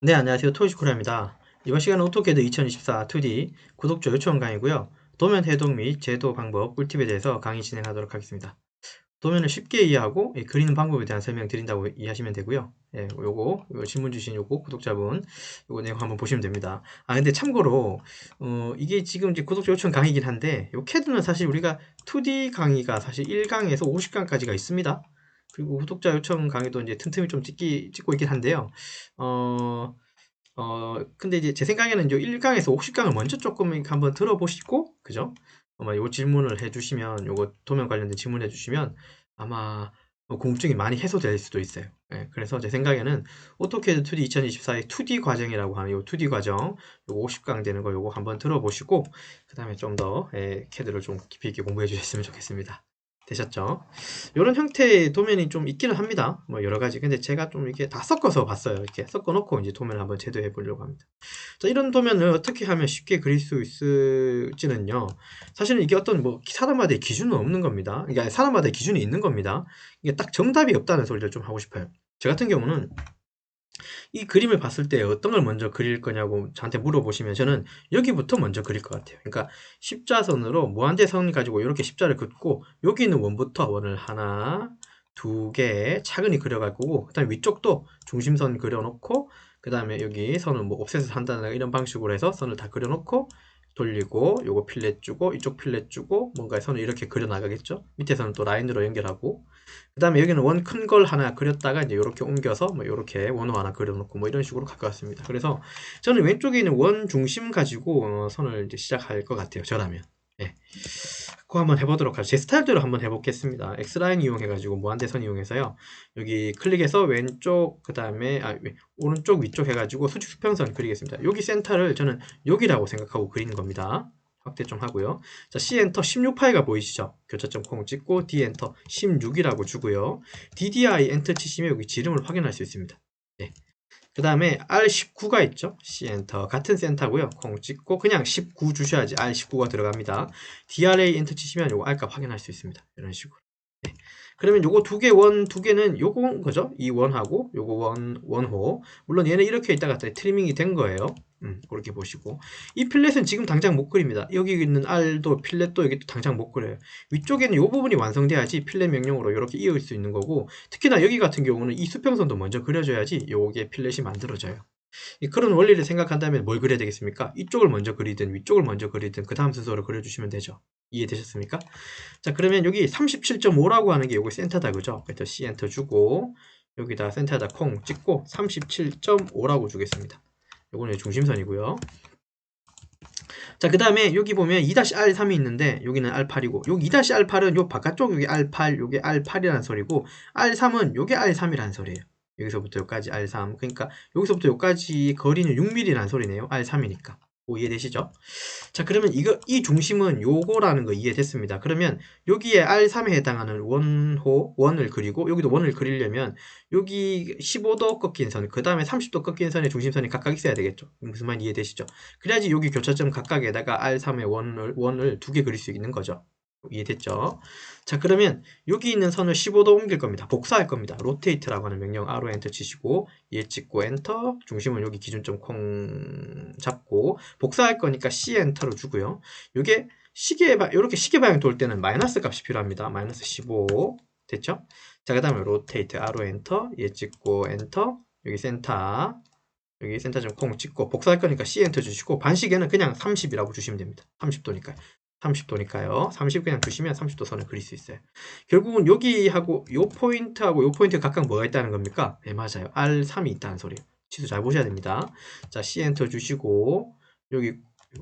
네, 안녕하세요. 토이시코리아입니다. 이번 시간은 오토캐드 2024 2D 구독자 요청 강의고요. 도면 해동 및 제도 방법, 꿀팁에 대해서 강의 진행하도록 하겠습니다. 도면을 쉽게 이해하고 예, 그리는 방법에 대한 설명 드린다고 이해하시면 되고요. 예, 요거, 요거 질문 주신 요거 구독자분 요거 내용 한번 보시면 됩니다. 아 근데 참고로 어, 이게 지금 이제 구독자 요청 강의긴 한데 요 캐드는 사실 우리가 2D 강의가 사실 1강에서 50강까지가 있습니다. 그리고 구독자 요청 강의도 이제 틈틈이 좀 찍기, 찍고 있긴 한데요. 어, 어, 근데 이제 제 생각에는 요 1강에서 50강을 먼저 조금 한번 들어보시고, 그죠? 아마 요 질문을 해주시면, 요거 도면 관련된 질문 해주시면 아마 뭐 궁금증이 많이 해소될 수도 있어요. 예, 그래서 제 생각에는 오토캐드 2D 2024의 2D 과정이라고 하는 요 2D 과정, 요거 50강 되는 거 요거 한번 들어보시고, 그 다음에 좀 더, 예, 캐드를 좀 깊이 있게 공부해 주셨으면 좋겠습니다. 되셨죠? 이런 형태의 도면이 좀 있기는 합니다. 뭐 여러 가지. 근데 제가 좀 이렇게 다 섞어서 봤어요. 이렇게 섞어 놓고 이제 도면을 한번 제도해 보려고 합니다. 자, 이런 도면을 어떻게 하면 쉽게 그릴 수 있을지는요. 사실은 이게 어떤 뭐 사람마다의 기준은 없는 겁니다. 그러니까 사람마다의 기준이 있는 겁니다. 이게 딱 정답이 없다는 소리를 좀 하고 싶어요. 저 같은 경우는 이 그림을 봤을 때 어떤 걸 먼저 그릴 거냐고 저한테 물어보시면 저는 여기부터 먼저 그릴 것 같아요. 그러니까 십자선으로 무한대선 가지고 이렇게 십자를 긋고 여기 있는 원부터 원을 하나, 두 개 차근히 그려갈 거고 그 다음에 위쪽도 중심선 그려놓고 그 다음에 여기 선을 뭐 옵셋을 한다는 이런 방식으로 해서 선을 다 그려놓고 돌리고 요거 필렛 주고 이쪽 필렛 주고 뭔가 선을 이렇게 그려 나가겠죠 밑에서는 또 라인으로 연결하고 그 다음에 여기는 원 큰 걸 하나 그렸다가 이제 이렇게 옮겨서 뭐 이렇게 원호 하나 그려놓고 뭐 이런 식으로 가까웠습니다 그래서 저는 왼쪽에 있는 원 중심 가지고 어, 선을 이제 시작할 것 같아요 저라면 예. 그거 한번 해보도록 하죠. 제 스타일대로 한번 해보겠습니다. X라인 이용해가지고 무한대선 이용해서요. 여기 클릭해서 왼쪽, 그 다음에, 아, 오른쪽, 위쪽 해가지고 수직 수평선 그리겠습니다. 여기 센터를 저는 여기라고 생각하고 그리는 겁니다. 확대 좀 하고요. 자, C 엔터 16파일가 보이시죠? 교차점 콩 찍고 D 엔터 16이라고 주고요. DDI 엔터 치시면 여기 지름을 확인할 수 있습니다. 네. 그 다음에 R19가 있죠. C 엔터 같은 센터고요. 콩 찍고 그냥 19 주셔야지 R19가 들어갑니다. DRA 엔터 치시면 요거 R값 확인할 수 있습니다. 이런 식으로. 네. 그러면 요거 두 개, 원 두 개는 요거 거죠? 이 원하고 요거 원, 원호. 물론 얘는 이렇게 있다가 트리밍이 된 거예요. 음, 그렇게 보시고 이 필렛은 지금 당장 못 그립니다. 여기 있는 R도 필렛도 여기 또 당장 못 그려요. 위쪽에는 이 부분이 완성돼야지 필렛 명령으로 이렇게 이을 수 있는 거고 특히나 여기 같은 경우는 이 수평선도 먼저 그려줘야지 요게 필렛이 만들어져요. 그런 원리를 생각한다면 뭘 그려야 되겠습니까? 이쪽을 먼저 그리든 위쪽을 먼저 그리든 그 다음 순서로 그려주시면 되죠. 이해되셨습니까? 자 그러면 여기 37.5라고 하는 게 요거 센터다 그죠? 그래서 C 엔터 주고 여기다 센터에다 콩 찍고 37.5라고 주겠습니다. 요거는 중심선이고요. 자, 그 다음에 여기 보면 2-R3이 있는데 여기는 R8이고 여기 2-R8은 요 바깥쪽 여기 R8, 요게 R8이라는 소리고 R3은 요게 R3이라는 소리예요. 여기서부터 여기까지 R3 그러니까 여기서부터 여기까지 거리는 6mm라는 소리네요. R3이니까. 뭐 이해되시죠? 자 그러면 이거 이 중심은 요거라는 거 이해됐습니다. 그러면 여기에 R3에 해당하는 원호 원을 그리고 여기도 원을 그리려면 여기 15도 꺾인 선, 그 다음에 30도 꺾인 선의 중심선이 각각 있어야 되겠죠. 무슨 말 이해되시죠? 그래야지 여기 교차점 각각에다가 R3의 원을 원을 두 개 그릴 수 있는 거죠. 이해됐죠? 자 그러면 여기 있는 선을 15도 옮길 겁니다. 복사할 겁니다. 로테이트라고 하는 명령 R로 엔터 치시고 얘 찍고 엔터 중심은 여기 기준점 콩 잡고 복사할 거니까 C 엔터로 주고요. 이게 시계 이렇게 시계 방향 돌 때는 마이너스 값이 필요합니다. 마이너스 15 됐죠? 자 그 다음에 로테이트 R로 엔터 얘 찍고 엔터 여기 센터 여기 센터 좀 콩 찍고 복사할 거니까 C 엔터 주시고 반시계는 그냥 30이라고 주시면 됩니다. 30도니까요. 30도니까요. 30 그냥 두시면 30도 선을 그릴 수 있어요. 결국은 여기하고 요 포인트하고 요 포인트 각각 뭐가 있다는 겁니까? 네, 맞아요. R3이 있다는 소리예요. 치수 잘 보셔야 됩니다. 자, C 엔터 주시고 여기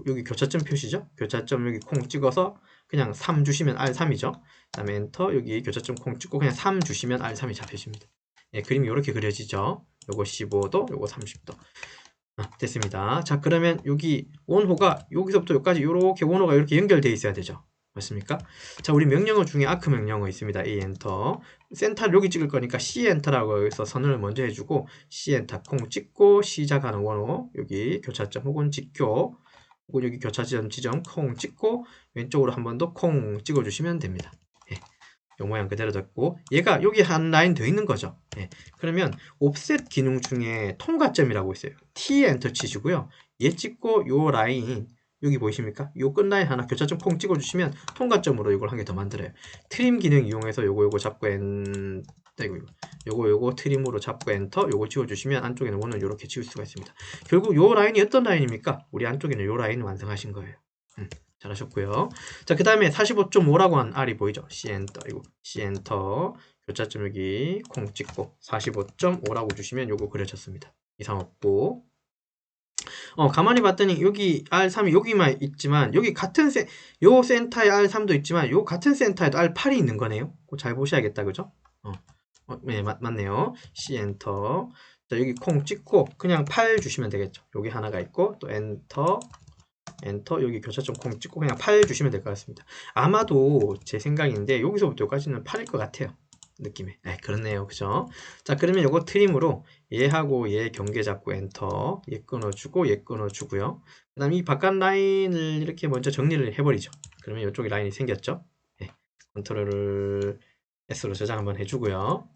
여기 교차점 표시죠? 교차점 여기 콩 찍어서 그냥 3 주시면 R3이죠. 그 다음에 엔터 여기 교차점 콩 찍고 그냥 3 주시면 R3이 잡혀집니다. 예, 그림이 이렇게 그려지죠. 요거 15도, 요거 30도. 아, 됐습니다. 자 그러면 여기 원호가 여기서부터 여기까지 이렇게 원호가 이렇게 연결되어 있어야 되죠. 맞습니까? 자 우리 명령어 중에 아크 명령어 있습니다. A 엔터 센터를 여기 찍을 거니까 C 엔터라고 해서 선을 먼저 해주고 C 엔터 콩 찍고 시작하는 원호 여기 교차점 혹은 직교 혹은 여기 교차점 지점 콩 찍고 왼쪽으로 한 번 더 콩 찍어주시면 됩니다. 예. 요 모양 그대로 됐고 얘가 여기 한 라인 더 있는 거죠. 예. 그러면 옵셋 기능 중에 통과점이라고 있어요. T 엔터 치시고요. 얘 찍고 요 라인 여기 보이십니까? 요 끝라인 하나 교차점 콩 찍어주시면 통과점으로 이걸 한 개 더 만들어요. 트림 기능 이용해서 요거 요거 잡고 엔 이거 요거 요거 트림으로 잡고 엔터 요거 지워주시면 안쪽에 는 원을 이렇게 지울 수가 있습니다. 결국 요 라인이 어떤 라인입니까? 우리 안쪽에 는 요 라인 완성하신 거예요. 음, 잘하셨고요. 자, 그 다음에 45.5라고 한 R이 보이죠? C 엔터, 이거 C 엔터, 교차점 여기 콩 찍고 45.5라고 주시면 요거 그려졌습니다. 이상 없고. 어, 가만히 봤더니 여기 R3이 여기만 있지만 여기 같은 센, 요 센터에 R3도 있지만 요 같은 센터에도 R8이 있는 거네요. 잘 보셔야겠다. 그죠? 어, 어, 네, 맞, 맞네요. C 엔터. 자, 여기 콩 찍고 그냥 8 주시면 되겠죠. 여기 하나가 있고 또 엔터 엔터 여기 교차점 콩 찍고 그냥 8 주시면 될 것 같습니다. 아마도 제 생각인데 여기서부터 여기까지는 8일 것 같아요. 느낌에. 네, 그렇네요. 그죠? 자, 그러면 요거 트림으로 얘하고 얘 경계 잡고 엔터 얘 끊어주고 얘 끊어주고요. 그 다음 이 바깥 라인을 이렇게 먼저 정리를 해버리죠. 그러면 이쪽에 라인이 생겼죠. 네, 컨트롤을 S로 저장 한번 해주고요.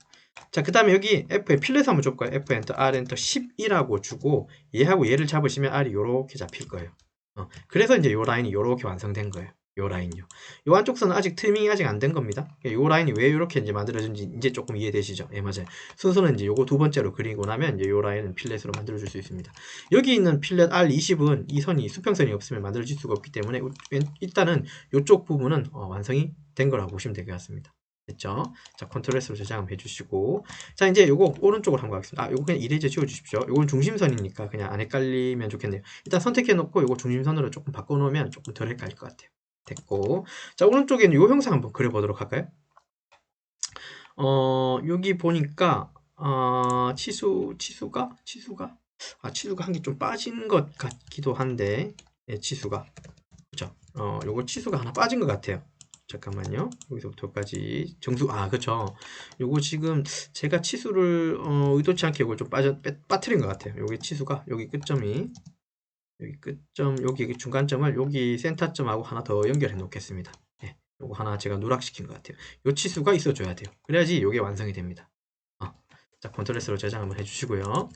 자, 그 다음에 여기 F에 필렛 한번 줄 거예요. F 엔터, R 엔터 11하고 주고 얘하고 얘를 잡으시면 R이 요렇게 잡힐 거예요. 어, 그래서 이제 요 라인이 요렇게 완성된 거예요. 요 라인요. 요 안쪽 선은 아직 트리밍이 아직 안 된 겁니다. 요 라인이 왜 이렇게 이제 만들어진지 이제 조금 이해되시죠? 예, 맞아요. 순서는 이제 요거 두 번째로 그리고 나면 이제 요 라인은 필렛으로 만들어줄 수 있습니다. 여기 있는 필렛 R20은 이 선이 수평선이 없으면 만들어질 수가 없기 때문에 일단은 요쪽 부분은 어, 완성이 된 거라고 보시면 될 것 같습니다. 됐죠? 자, 컨트롤 S로 저장 해주시고. 자, 이제 요거 오른쪽으로 한번 가겠습니다. 아, 요거 그냥 이래제 지워주십시오. 요건 중심선이니까 그냥 안 헷갈리면 좋겠네요. 일단 선택해놓고 요거 중심선으로 조금 바꿔놓으면 조금 덜 헷갈릴 것 같아요. 됐고. 자, 오른쪽에 는 요 형상 한번 그려보도록 할까요? 어, 여기 보니까, 어, 치수, 치수가? 치수가? 아, 치수가 한 개 좀 빠진 것 같기도 한데, 예, 치수가. 그죠? 어, 요거 치수가 하나 빠진 것 같아요. 잠깐만요. 여기서부터 여기까지 정수 아 그쵸 요거 지금 제가 치수를 어, 의도치 않게 이걸 좀 빠져 빼, 빠뜨린 것 같아요. 여기 치수가 여기 끝점이 여기 끝점 여기 중간점을 여기 센터점하고 하나 더 연결해 놓겠습니다. 예, 요거 하나 제가 누락시킨 것 같아요. 요 치수가 있어줘야 돼요. 그래야지 요게 완성이 됩니다. 어, 자 컨트롤 S로 저장 한번 해주시고요.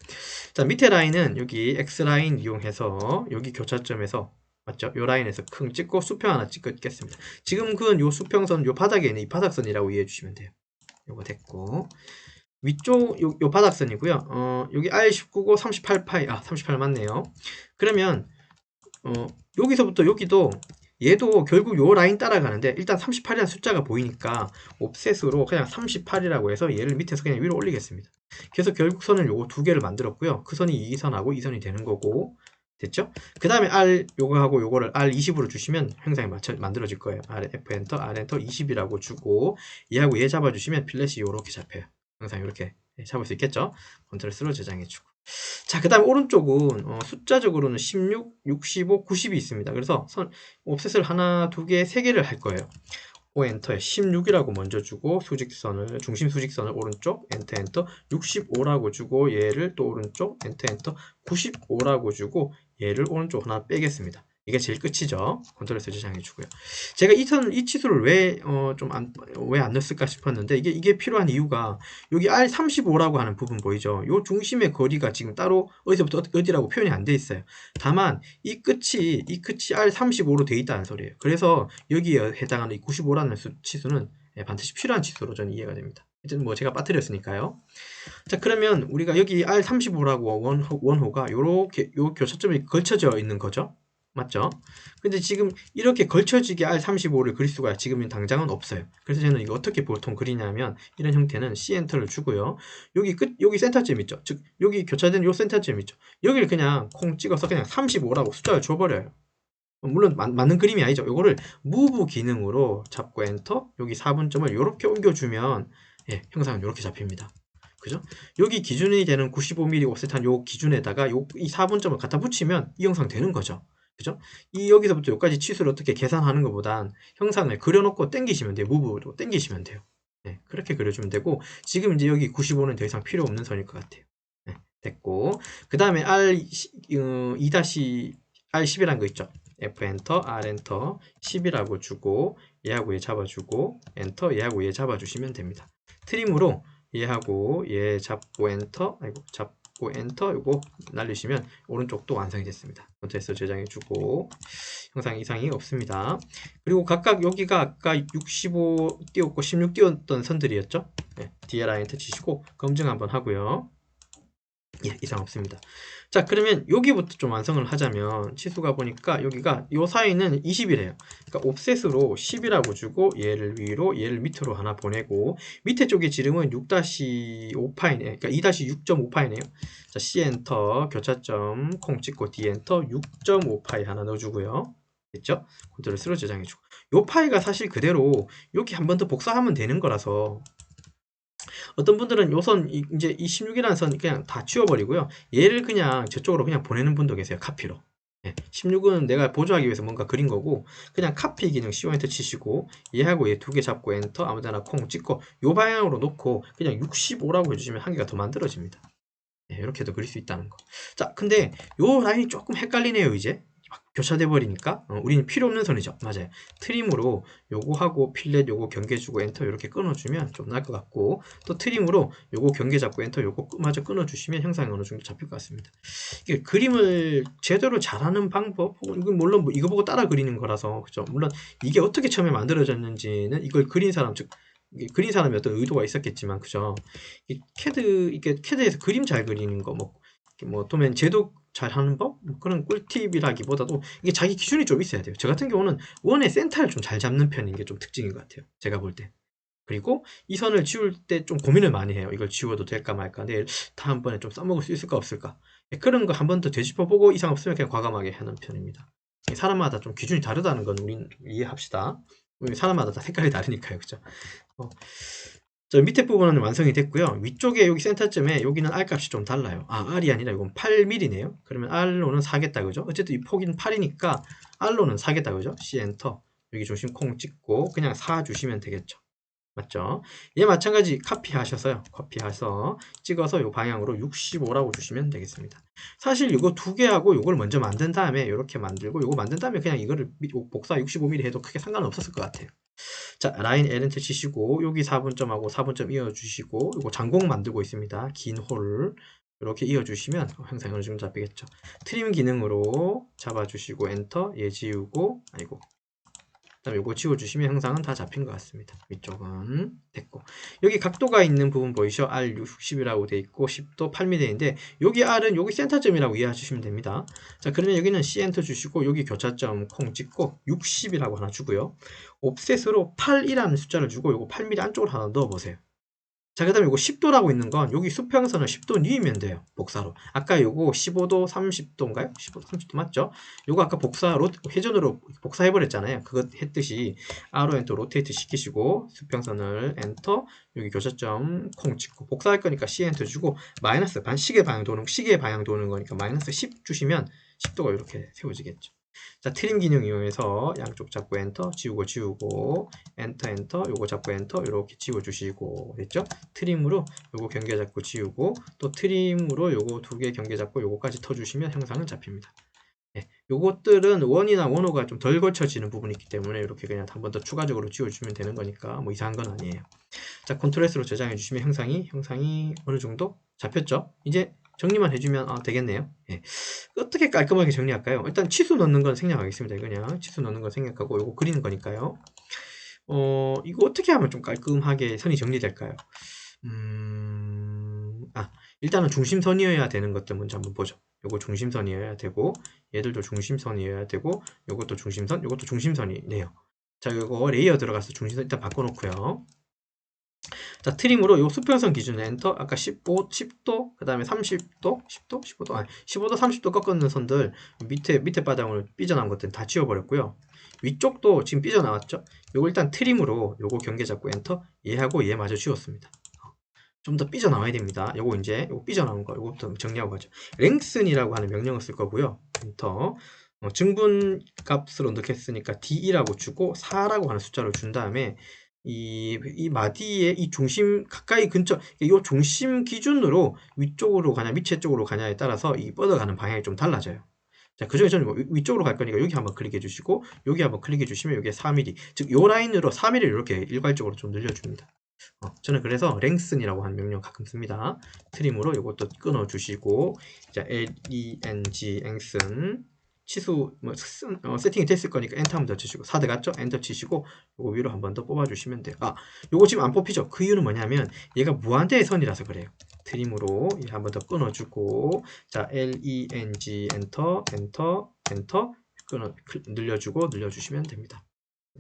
자 밑에 라인은 여기 X 라인 이용해서 여기 교차점에서 맞죠? 요 라인에서 큰 찍고 수평 하나 찍겠습니다. 지금 그은 요 수평선 요 바닥에 있는 이 바닥선이라고 이해해 주시면 돼요. 요거 됐고 위쪽 요, 요 바닥선이고요. 어, 여기 R19고 38파이 아 38 맞네요. 그러면 어, 여기서부터 여기도 얘도 결국 요 라인 따라가는데 일단 38이라는 숫자가 보이니까 옵셋으로 그냥 38이라고 해서 얘를 밑에서 그냥 위로 올리겠습니다. 그래서 결국 선을 요거 두 개를 만들었고요. 그 선이 이 선하고 이 선이 되는 거고 됐죠? 그 다음에 R 요거 하고 요거를 R20으로 주시면 형상이 맞춰, 만들어질 거예요. R, F 엔터, R 엔터 20이라고 주고 얘하고 얘 잡아주시면 필렛이 요렇게 잡혀요. 항상 이렇게 잡을 수 있겠죠? 컨트롤 S로 저장해주고 자, 그 다음에 오른쪽은 어, 숫자적으로는 16, 65, 90이 있습니다. 그래서 선, 옵셋을 하나, 두 개, 세 개를 할 거예요. O 엔터에 16이라고 먼저 주고 수직선을 중심 수직선을 오른쪽 엔터 엔터 65라고 주고 얘를 또 오른쪽 엔터 엔터 95라고 주고 얘를 오른쪽 하나 빼겠습니다. 이게 제일 끝이죠. 컨트롤에서 저장해 주고요. 제가 이 선, 이 치수를 왜, 어, 좀 안, 왜 안 넣었을까 싶었는데, 이게, 이게 필요한 이유가, 여기 R35라고 하는 부분 보이죠? 요 중심의 거리가 지금 따로 어디서부터 어디라고 표현이 안 돼 있어요. 다만, 이 끝이, 이 끝이 R35로 돼 있다는 소리예요. 그래서 여기에 해당하는 이 95라는 수, 치수는 예, 반드시 필요한 치수로 저는 이해가 됩니다. 어쨌든 뭐 제가 빠뜨렸으니까요. 자, 그러면 우리가 여기 R35라고 원호, 원호가 요렇게, 요 교차점이 걸쳐져 있는 거죠. 맞죠? 근데 지금 이렇게 걸쳐지게 R35를 그릴 수가 지금은 당장은 없어요. 그래서 저는 이거 어떻게 보통 그리냐면 이런 형태는 C 엔터를 주고요. 여기 끝 여기 센터점 있죠. 즉 여기 교차된 요 센터점 있죠. 여기를 그냥 콩 찍어서 그냥 35라고 숫자를 줘버려요. 물론 마, 맞는 그림이 아니죠. 이거를 무브 기능으로 잡고 엔터 여기 4분점을 이렇게 옮겨주면 예, 형상은 이렇게 잡힙니다. 그죠? 여기 기준이 되는 95mm 옵셋한 요 기준에다가 요, 이 4분점을 갖다 붙이면 이 형상 되는 거죠. 그죠? 이 여기서부터 여기까지 치수를 어떻게 계산하는 것보단 형상을 그려놓고 땡기시면 돼요. 무브로 땡기시면 돼요. 네, 그렇게 그려주면 되고 지금 이제 여기 95는 더 이상 필요 없는 선일 것 같아요. 네, 됐고 그 다음에 R 2 R10이라는 거 있죠. F 엔터, R 엔터, 10이라고 주고 얘하고 얘 잡아주고 엔터, 얘하고 얘 잡아주시면 됩니다. 트림으로 얘하고 얘 잡고 엔터, 아이고 잡 고 엔터 이거 날리시면 오른쪽도 완성이 됐습니다. 컨트롤에서 저장해 주고 형상 이상이 없습니다. 그리고 각각 여기가 아까 65 띄웠고 16 띄웠던 선들이었죠. 네, DLI 엔터 치시고 검증 한번 하고요. 예, 이상 없습니다. 자, 그러면 여기부터 좀 완성을 하자면 치수가 보니까 여기가 요 사이는 20이래요. 그러니까 옵셋으로 10이라고 주고 얘를 위로 얘를 밑으로 하나 보내고 밑에 쪽의 지름은 6-5파이네. 그러니까 2-6.5파이네요. 자, C 엔터 교차점 콩 찍고 D 엔터 6.5파이 하나 넣어 주고요. 됐죠? 컨트롤 S로 저장해 주고. 요 파이가 사실 그대로 여기 한 번 더 복사하면 되는 거라서 어떤 분들은 요선 이제 이 16이라는 선 그냥 다 지워버리고요. 얘를 그냥 저쪽으로 그냥 보내는 분도 계세요. 카피로. 예, 16은 내가 보조하기 위해서 뭔가 그린 거고 그냥 카피 기능 C 엔터 치시고 얘하고 얘 두 개 잡고 엔터 아무데나 콩 찍고 요 방향으로 놓고 그냥 65라고 해주시면 한 개가 더 만들어집니다. 예, 이렇게도 그릴 수 있다는 거. 자, 근데 요 라인이 조금 헷갈리네요, 이제. 교차돼 버리니까 어, 우리는 필요 없는 선이죠. 맞아요. 트림으로 요거하고 필렛 요거 경계 주고 엔터 이렇게 끊어주면 좀 나을 것 같고 또 트림으로 요거 경계 잡고 엔터 요거 마저 끊어주시면 형상이 어느 정도 잡힐 것 같습니다. 이게 그림을 제대로 잘하는 방법 이건 물론 뭐 이거 보고 따라 그리는 거라서 그죠? 물론 이게 어떻게 처음에 만들어졌는지는 이걸 그린 사람 즉 그린 사람이 어떤 의도가 있었겠지만 그죠? 이 캐드 이게 캐드에서 그림 잘 그리는 거 뭐 뭐 도면 제도 잘 하는 법? 뭐 그런 꿀팁이라기보다도 이게 자기 기준이 좀 있어야 돼요. 저 같은 경우는 원의 센터를 좀 잘 잡는 편인 게 좀 특징인 것 같아요. 제가 볼 때. 그리고 이 선을 지울 때 좀 고민을 많이 해요. 이걸 지워도 될까 말까. 내일 다음번에 좀 써먹을 수 있을까 없을까. 예, 그런 거 한 번 더 되짚어보고 이상 없으면 그냥 과감하게 하는 편입니다. 사람마다 좀 기준이 다르다는 건 우린 이해합시다. 사람마다 다 색깔이 다르니까요. 그죠? 어. 저 밑에 부분은 완성이 됐고요. 위쪽에 여기 센터점에 여기는 R 값이 좀 달라요. 아, R이 아니라 이건 8mm네요. 그러면 R로는 4겠다, 그죠? 어쨌든 이 폭인 8이니까 R로는 4겠다, 그죠? C 엔터. 여기 중심 콩 찍고 그냥 4 주시면 되겠죠. 맞죠? 얘 마찬가지 카피하셔서요. 카피해서 찍어서 이 방향으로 65라고 주시면 되겠습니다. 사실 이거 두 개하고 이걸 먼저 만든 다음에 이렇게 만들고 이거 만든 다음에 그냥 이거를 복사 65mm 해도 크게 상관 없었을 것 같아요. 자, 라인 엘렌트 치시고 여기 4분점하고 4분점 이어주시고 이거 장공 만들고 있습니다. 긴 홀 이렇게 이어주시면 항상 어느 정도 잡히겠죠. 트림 기능으로 잡아주시고 엔터 얘 지우고 아이고 다음에 이거 지워주시면 형상은 다 잡힌 것 같습니다. 위쪽은 됐고 여기 각도가 있는 부분 보이시죠? R 60이라고 돼 있고 10도 8mm인데 여기 R은 여기 센터점이라고 이해해 주시면 됩니다. 자 그러면 여기는 C 엔터 주시고 여기 교차점 콩 찍고 60이라고 하나 주고요. 옵셋으로 8이라는 숫자를 주고 이거 8mm 안쪽으로 하나 넣어 보세요. 자, 그 다음에 이거 10도라고 있는 건 여기 수평선을 10도 뉘으면 돼요. 복사로. 아까 요거 15도, 30도인가요? 15도, 30도 맞죠? 요거 아까 복사, 로, 회전으로 복사해버렸잖아요. 그거 했듯이 R로 엔터 로테이트 시키시고 수평선을 엔터, 여기 교차점 콩 찍고 복사할 거니까 C 엔터 주고 마이너스 반 시계 방향 도는, 시계 방향 도는 거니까 마이너스 10 주시면 10도가 이렇게 세워지겠죠. 자, 트림 기능 이용해서 양쪽 잡고 엔터, 지우고 지우고 엔터 엔터, 요거 잡고 엔터 이렇게 지워 주시고 됐죠? 트림으로 요거 경계 잡고 지우고 또 트림으로 요거 두 개 경계 잡고 요거까지 터 주시면 형상은 잡힙니다. 예, 요것들은 원이나 원호가 좀 덜 걸쳐지는 부분이 있기 때문에 이렇게 그냥 한 번 더 추가적으로 지워주면 되는 거니까 뭐 이상한 건 아니에요. 자, 컨트롤 S로 저장해 주시면 형상이 형상이 어느 정도 잡혔죠? 이제 정리만 해주면 아, 되겠네요. 예. 어떻게 깔끔하게 정리할까요? 일단 치수 넣는 건 생략하겠습니다. 그냥 치수 넣는 건 생략하고 이거 그리는 거니까요. 어, 이거 어떻게 하면 좀 깔끔하게 선이 정리될까요? 음, 아, 일단은 중심선이어야 되는 것들 먼저 한번 보죠. 요거 중심선이어야 되고, 얘들도 중심선이어야 되고, 요것도 중심선, 요것도 중심선이네요. 자, 요거 레이어 들어가서 중심선 일단 바꿔놓고요. 자, 트림으로 요 수평선 기준 엔터 아까 15, 10도, 그 다음에 30도, 10도, 15도, 아니 15도, 30도 꺾는 선들 밑에 밑에 바닥을 삐져나온 것들 다 지워버렸고요. 위쪽도 지금 삐져나왔죠? 요거 일단 트림으로 요거 경계 잡고 엔터 얘하고 얘 마저 지웠습니다. 좀 더 삐져나와야 됩니다. 요거 이제 요거 삐져나온 거 요거부터 정리하고 가죠. 랭슨이라고 하는 명령을 쓸 거고요. 엔터 어, 증분 값으로 넣겠으니까 D2라고 주고 4라고 하는 숫자를 준 다음에 이, 이 마디의 이 중심 가까이 근처 이 중심 기준으로 위쪽으로 가냐 밑에 쪽으로 가냐에 따라서 이 뻗어가는 방향이 좀 달라져요. 자, 그 중에 저는 뭐 위- 위쪽으로 갈 거니까 여기 한번 클릭해 주시고, 여기 한번 클릭해 주시면 여기에 3mm, 즉, 요 라인으로 3mm 를 이렇게 일괄적으로 좀 늘려줍니다. 어, 저는 그래서 랭슨이라고 하는 명령 가끔 씁니다. 트림으로 이것도 끊어 주시고, 자, L-E-N-G, 랭슨. 치수, 뭐, 쓴- 어, 세팅이 됐을 거니까 엔터 한번 더 치시고, 4 들어갔죠? 엔터 치시고, 요거 위로 한 번 더 뽑아주시면 돼요. 아, 요거 지금 안 뽑히죠? 그 이유는 뭐냐면, 얘가 무한대의 선이라서 그래요. 트림으로 한번 더 끊어주고, 자, L, E, N, G, 엔터, 엔터, 엔터, 끊어, 클- 늘려주고, 늘려주시면 됩니다.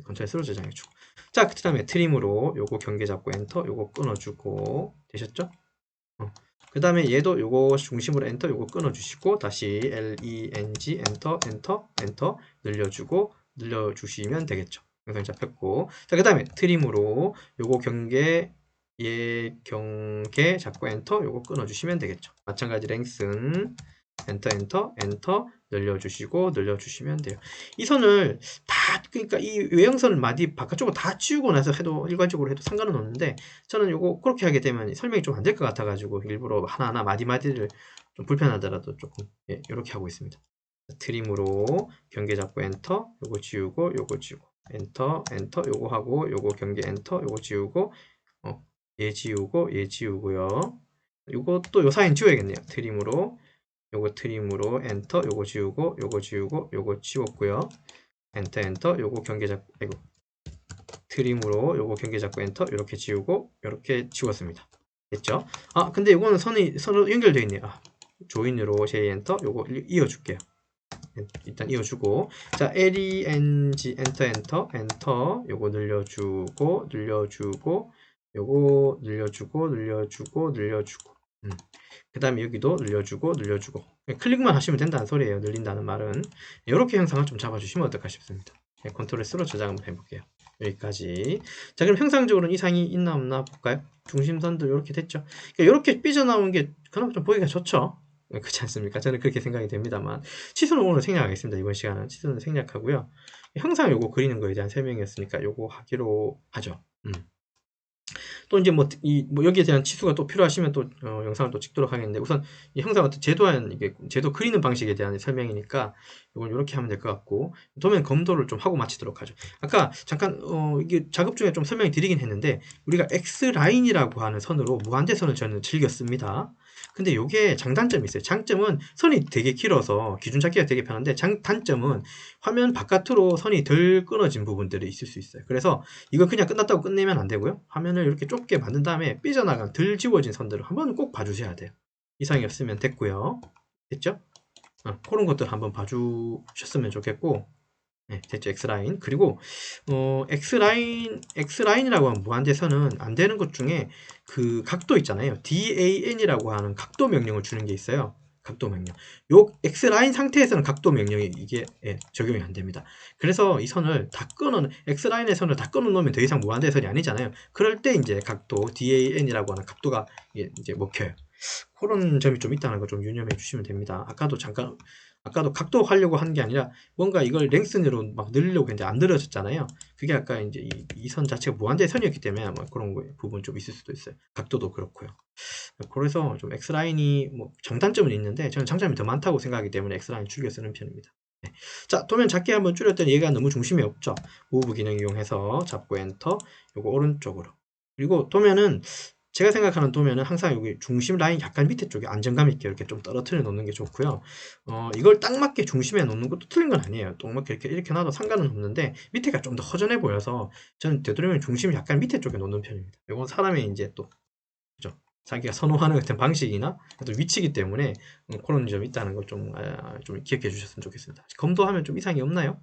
컨트롤 S로 저장해주고. 자, 그 다음에 트림으로 요거 경계 잡고 엔터, 요거 끊어주고, 되셨죠? 어. 그 다음에 얘도 요거 중심으로 엔터, 요거 끊어주시고, 다시 L, E, N, G, 엔터, 엔터, 엔터, 늘려주고, 늘려주시면 되겠죠. 영상 잡혔고. 자, 그 다음에 트림으로 요거 경계, 얘 경계 잡고 엔터, 요거 끊어주시면 되겠죠. 마찬가지 랭슨, 엔터, 엔터, 엔터, 늘려주시고, 늘려주시면 돼요. 이 선을 다, 그러니까 이 외형선을 마디 바깥쪽으로 다 치우고 나서 해도, 일괄적으로 해도 상관은 없는데, 저는 요거 그렇게 하게 되면 설명이 좀 안 될 것 같아가지고, 일부러 하나하나 마디마디를 좀 불편하더라도 조금, 예, 이렇게 하고 있습니다. 트림으로 경계 잡고 엔터, 요거 지우고, 요거 지우고, 엔터, 엔터, 요거 하고, 요거 경계 엔터, 요거 지우고, 어, 얘 지우고, 얘 지우고요. 요것도 요 사이는 지워야겠네요. 트림으로, 요거 트림으로 엔터, 요거 지우고, 요거 지우고, 요거 지웠고요. 엔터, 엔터, 요거 경계 잡고, 아이고. 트림으로 요거 경계 잡고 엔터, 요렇게 지우고, 요렇게 지웠습니다. 됐죠? 아, 근데 요거는 선이 서로 연결되어 있네요. 아, 조인으로 제 엔터, 요거 이- 이어줄게요. 일단 이어주고 자 L E N G 엔터 엔터 엔터 요거 늘려주고 늘려주고 요거 늘려주고 늘려주고 늘려주고 음. 그 다음에 여기도 늘려주고 늘려주고. 클릭만 하시면 된다는 소리예요. 늘린다는 말은. 이렇게 형상을 좀 잡아주시면 어떨까 싶습니다. 네, 컨트롤 S로 저장 한번 해볼게요. 여기까지. 자 그럼 형상적으로는 이상이 있나 없나 볼까요? 중심선도 이렇게 됐죠? 이렇게 삐져나온 게 그나마 좀 보기가 좋죠? 네, 그렇지 않습니까? 저는 그렇게 생각이 됩니다만. 치수는 오늘 생략하겠습니다. 이번 시간은 치수는 생략하고요. 형상 요거 그리는 거에 대한 설명이었으니까 요거 하기로 하죠. 음. 또 이제 뭐, 이, 뭐 여기에 대한 치수가 또 필요하시면 또 어, 영상을 또 찍도록 하겠는데 우선 이 형상 어떤 제도한 이게 제도 그리는 방식에 대한 설명이니까 이건 이렇게 하면 될 것 같고 도면 검도를 좀 하고 마치도록 하죠. 아까 잠깐 어, 이게 작업 중에 좀 설명이 드리긴 했는데 우리가 X 라인이라고 하는 선으로 무한대선을 저는 즐겼습니다. 근데 이게 장단점이 있어요. 장점은 선이 되게 길어서 기준 잡기가 되게 편한데 장, 단점은 화면 바깥으로 선이 덜 끊어진 부분들이 있을 수 있어요. 그래서 이거 그냥 끝났다고 끝내면 안 되고요. 화면을 이렇게 좁게 만든 다음에 삐져나간 덜 지워진 선들을 한번 꼭 봐주셔야 돼요. 이상이 없으면 됐고요. 됐죠? 어, 그런 것들 한번 봐주셨으면 좋겠고 네, 됐죠. X라인. 그리고, 어, X라인, X라인이라고 하는 무한대선은 안 되는 것 중에 그 각도 있잖아요. DAN이라고 하는 각도 명령을 주는 게 있어요. 각도 명령. 요 X라인 상태에서는 각도 명령이 이게 예, 적용이 안 됩니다. 그래서 이 선을 다 끊어, X라인의 선을 다 끊어 놓으면 더 이상 무한대선이 아니잖아요. 그럴 때 이제 각도 DAN이라고 하는 각도가 예, 이제 먹혀요. 그런 점이 좀 있다는 거 좀 유념해 주시면 됩니다. 아까도 잠깐 아까도 각도 하려고 한 게 아니라 뭔가 이걸 랭슨으로 막 늘리려고 했는데 안 늘어졌잖아요. 그게 아까 이제 이선 자체가 무한대 선이었기 때문에 아마 그런 거, 부분 좀 있을 수도 있어요. 각도도 그렇고요. 그래서 좀 X라인이 뭐 장단점은 있는데 저는 장점이 더 많다고 생각하기 때문에 X라인 줄여 쓰는 편입니다. 네. 자, 도면 작게 한번 줄였더니 얘가 너무 중심이 없죠. 무브 기능 이용해서 잡고 엔터, 요거 오른쪽으로. 그리고 도면은 제가 생각하는 도면은 항상 여기 중심 라인 약간 밑에 쪽에 안정감 있게 이렇게 좀 떨어뜨려 놓는 게 좋고요. 어, 이걸 딱 맞게 중심에 놓는 것도 틀린 건 아니에요. 딱 맞게 이렇게, 이렇게 놔도 상관은 없는데 밑에가 좀 더 허전해 보여서 저는 되도록이면 중심을 약간 밑에 쪽에 놓는 편입니다. 이건 사람의 이제 또 그죠? 자기가 선호하는 같은 방식이나 또 위치이기 때문에 음, 그런 점이 있다는 걸좀 아, 좀 기억해 주셨으면 좋겠습니다. 검도하면 좀 이상이 없나요?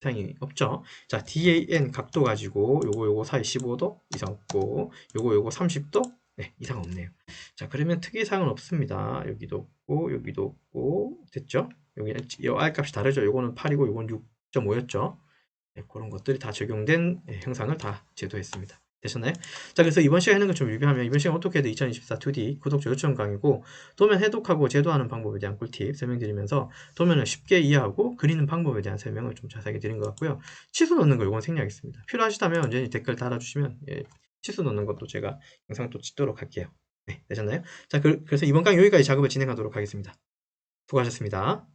이상이 없죠. 자, DAN 각도 가지고 요거 요거 사이 15도 이상 없고 요거 요거 30도 네, 이상 없네요. 자, 그러면 특이사항은 없습니다. 여기도 없고 여기도 없고 됐죠? 여기 요 R 값이 다르죠. 요거는 8이고 요건 6.5였죠. 네, 그런 것들이 다 적용된 네, 형상을 다 제도했습니다. 되셨나요? 자, 그래서 이번 시간에 하는 것좀 리뷰하면 이번 시간 어떻게든 2024 2D 구독자 요청 강의고 도면 해독하고 제도하는 방법에 대한 꿀팁 설명드리면서 도면을 쉽게 이해하고 그리는 방법에 대한 설명을 좀 자세하게 드린 것 같고요. 치수 넣는 거 이건 생략했습니다. 필요하시다면 언제든지 댓글 달아주시면 예, 치수 넣는 것도 제가 영상 또 찍도록 할게요. 네, 되셨나요? 자, 그, 그래서 이번 강의 여기까지 작업을 진행하도록 하겠습니다. 수고하셨습니다.